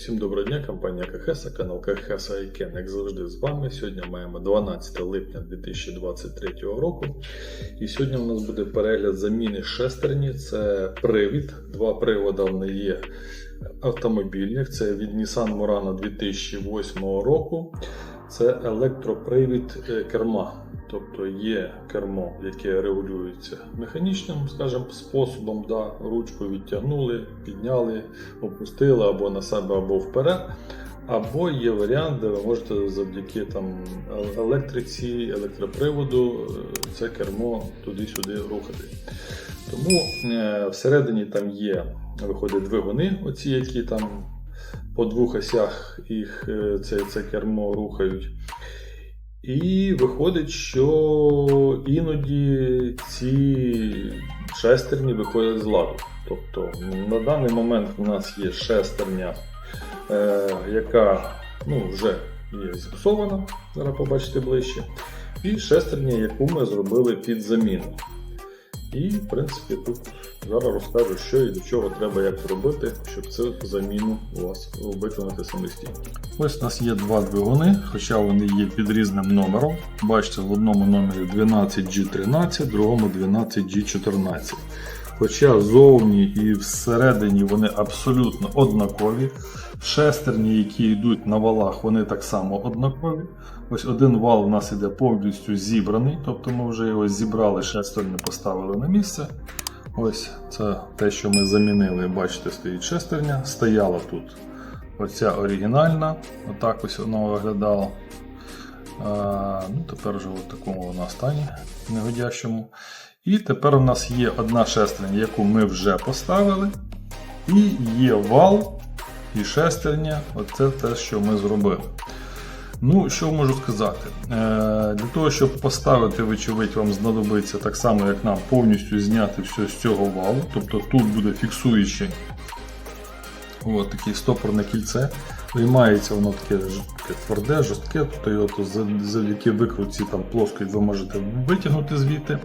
Всім доброго дня, компанія КХС, канал КХС Айкен, як завжди з вами. Сьогодні маємо 12 липня 2023 року. І сьогодні у нас буде перегляд заміни шестерні. Це привід. Два привода в неї є автомобільних. Це від Nissan Murano 2008 року. Це електропривід е, керма. Тобто є кермо, яке регулюється механічним, скажімо, способом. Да, ручку відтягнули, підняли, опустили або на себе, або вперед. Або є варіант, де ви можете завдяки там, електриці, електроприводу е, це кермо туди-сюди рухати. Тому е, всередині там є, виходять двигуни, оці, які там по двох осях їх е, це, це кермо рухають. І виходить, що іноді ці шестерні виходять з ладу. Тобто на даний момент у нас є шестерня, е, яка ну, вже є зіпсована, зараз побачите ближче, і шестерня, яку ми зробили під заміну. І, в принципі, тут зараз розкажу, що і до чого треба як робити, щоб цю заміну у вас виконати самостійно. Ось у нас є два двигуни, хоча вони є під різним номером. Бачите, в одному номері 12G13, в другому 12G14. Хоча зовні і всередині вони абсолютно однакові. Шестерні, які йдуть на валах, вони так само однакові. Ось один вал у нас іде повністю зібраний, тобто ми вже його зібрали, шестерню поставили на місце. Ось це те, що ми замінили. Бачите, стоїть шестерня. Стояла тут оця оригінальна, отак ось вона виглядала. А, ну, Тепер вже в такому вона стані негодящому. І тепер у нас є одна шестерня, яку ми вже поставили. І є вал і шестерня. Оце те, що ми зробили. Ну, що можу сказати? Е, Для того, щоб поставити, вочевидь, вам знадобиться так само, як нам, повністю зняти все з цього валу. Тобто тут буде фіксуюче от таке стопорне кільце. Виймається воно таке, таке тверде, жорстке, тобто його за- завдяки викрутці там плоскої ви можете витягнути звідти.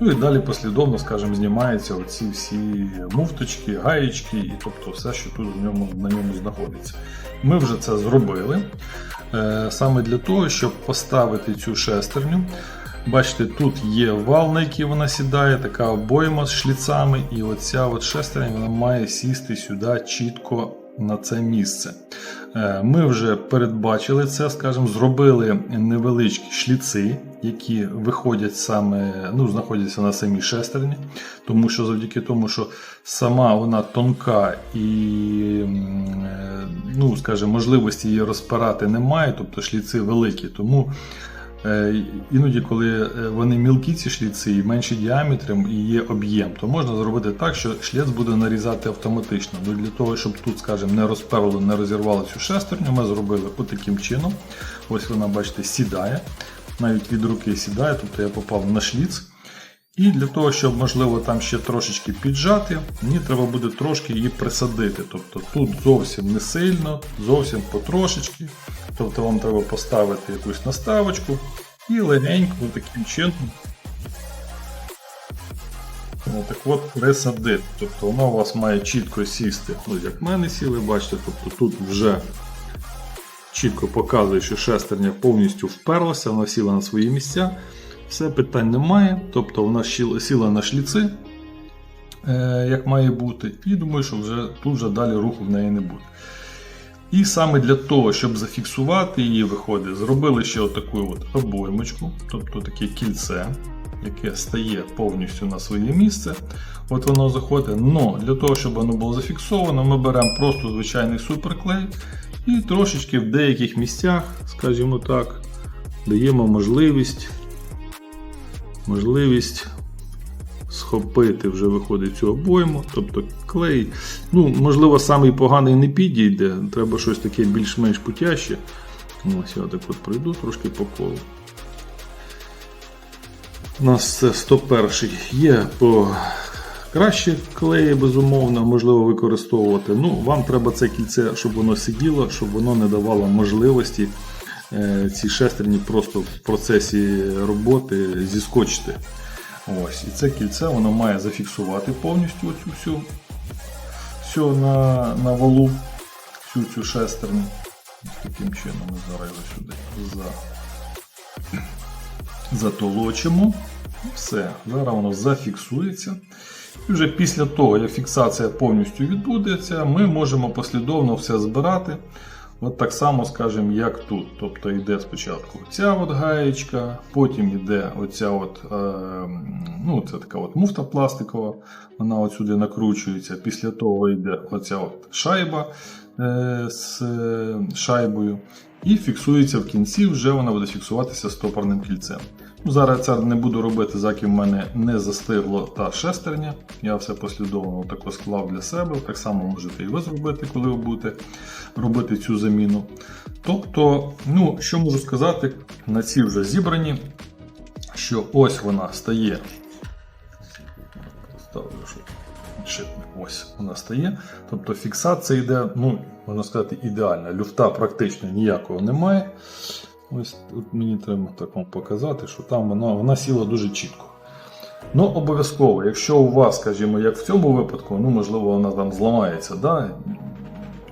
Ну і далі послідовно, скажімо, знімаються оці всі муфточки, гаєчки, і тобто все, що тут в ньому, на ньому знаходиться. Ми вже це зробили. Е, Саме для того, щоб поставити цю шестерню. Бачите, тут є вал, на який вона сідає, така обойма з шліцами, і оця от шестерня вона має сісти сюди чітко на це місце. Е, Ми вже передбачили це, скажімо, зробили невеличкі шліци, які виходять саме, ну, знаходяться на самій шестерні, тому що завдяки тому, що сама вона тонка і, е, ну, скажімо, можливості її розпирати немає, тобто шліци великі. Тому Іноді, коли е, вони мілкі, ці шліци менші діаметром і є об'єм, то можна зробити так, що шліц буде нарізати автоматично. Ну, Для того, щоб тут, скажімо, не розперло, не розірвало цю шестерню, ми зробили отаким чином. Ось вона, бачите, сідає, навіть від руки сідає, тобто я попав на шліц. І для того, щоб можливо там ще трошечки піджати, мені треба буде трошки її присадити. Тобто тут зовсім не сильно, зовсім потрошечки. Тобто вам треба поставити якусь наставочку і легенько таким чином так от присадити. Тобто воно у вас має чітко сісти. Ось як в мене сіли, бачите, тобто тут вже чітко показує, що шестерня повністю вперлася, вона сіла на свої місця. Все питань немає. Тобто вона сіла на шліци, е, як має бути. І думаю, що вже тут вже далі руху в неї не буде. І саме для того, щоб зафіксувати її, виходить, зробили ще отаку от обоймочку, тобто таке кільце, яке стає повністю на своє місце. От воно заходить. Но для того, щоб воно було зафіксовано, ми беремо просто звичайний суперклей і трошечки в деяких місцях, скажімо так, даємо можливість, можливість схопити вже виходить цю обойму, тобто клей. Ну, можливо, самий поганий не підійде, треба щось таке більш-менш путяще. Ось я так от пройду трошки по колу. У нас це 101 є по краще клеї, безумовно, можливо використовувати. Ну, вам треба це кільце, щоб воно сиділо, щоб воно не давало можливості ці шестерні просто в процесі роботи зіскочити. Ось, і це кільце воно має зафіксувати повністю оцю всю, все на, на валу, всю цю шестерню. Ось Таким чином ми зараз його сюди за... затолочимо. Все, зараз воно зафіксується. І вже після того, як фіксація повністю відбудеться, ми можемо послідовно все збирати. От так само, скажімо, як тут. Тобто йде спочатку ця от гаєчка, потім йде оця от, е, ну, це така от муфта пластикова, вона от сюди накручується. Після того йде оця от шайба е, з е, шайбою. І фіксується в кінці, вже вона буде фіксуватися стопорним кільцем. Зараз це не буду робити, заки в мене не застигло та шестерня. Я все послідовно тако склав для себе. Так само можете і ви зробити, коли ви будете робити цю заміну. Тобто, ну, що можу сказати, на ці вже зібрані, що ось вона стає. Ставлю, підшипник. Ось вона стає. Тобто фіксація йде, ну, можна сказати, ідеальна. Люфта практично ніякого немає. Ось тут мені треба так вам показати, що там вона, вона сіла дуже чітко. Ну, обов'язково, якщо у вас, скажімо, як в цьому випадку, ну, можливо, вона там зламається, да?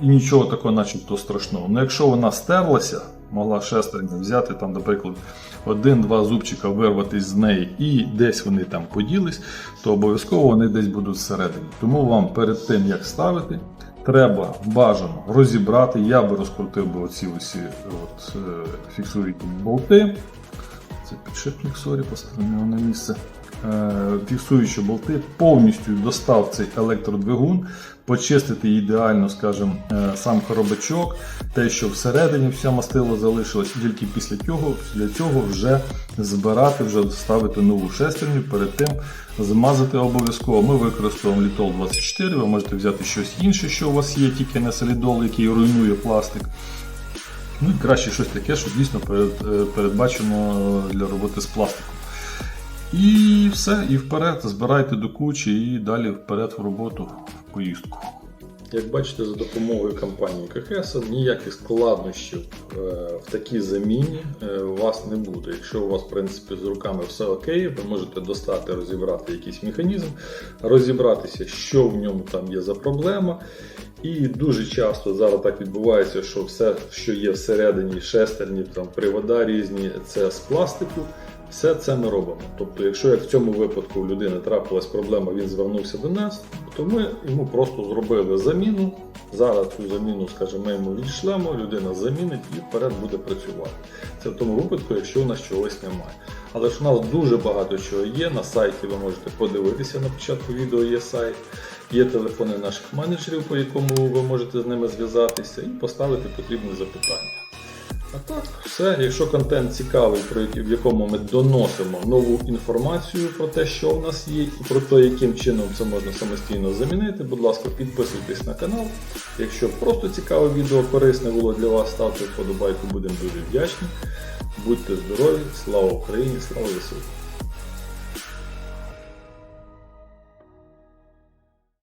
і нічого такого, начебто, страшного. Ну, якщо вона стерлася, могла шестерня взяти, там, наприклад, один-два зубчика вирватися з неї і десь вони там поділись, то обов'язково вони десь будуть всередині. Тому вам перед тим, як ставити, треба бажано розібрати. Я би розкрутив би оці усі от, е, фіксуючі болти. Це підшипник, сорі, поставимо його на місце. Е, Фіксуючи болти, повністю достав цей електродвигун, почистити ідеально, скажімо, е, сам коробочок, те, що всередині вся мастило залишилось, тільки після цього, після цього вже збирати, вже ставити нову шестерню, перед тим змазати обов'язково. Ми використовуємо літол 24, ви можете взяти щось інше, що у вас є, тільки не солідол, який руйнує пластик. Ну і краще щось таке, що дійсно е, передбачено для роботи з пластиком. І все, і вперед, збирайте до кучі і далі вперед в роботу, в поїздку. Як бачите, за допомогою компанії КХС ніяких складнощів е, в такій заміні е, у вас не буде. Якщо у вас, в принципі, з руками все окей, ви можете достати, розібрати якийсь механізм, розібратися, що в ньому там є за проблема. І дуже часто зараз так відбувається, що все, що є всередині шестерні, там привода різні, це з пластику. Все це ми робимо. Тобто, якщо як в цьому випадку у людини трапилась проблема, він звернувся до нас, то ми йому просто зробили заміну. Зараз цю заміну, скажімо, ми йому відшлемо, людина замінить і вперед буде працювати. Це в тому випадку, якщо у нас чогось немає. Але ж у нас дуже багато чого є. На сайті ви можете подивитися на початку відео є сайт, є телефони наших менеджерів, по якому ви можете з ними зв'язатися, і поставити потрібне запитання. А так, все. Якщо контент цікавий, про який- в якому ми доносимо нову інформацію про те, що в нас є, і про те, яким чином це можна самостійно замінити, будь ласка, підписуйтесь на канал. Якщо просто цікаве відео корисне було для вас, ставте вподобайку, будемо дуже вдячні. Будьте здорові, слава Україні, слава ЗСУ!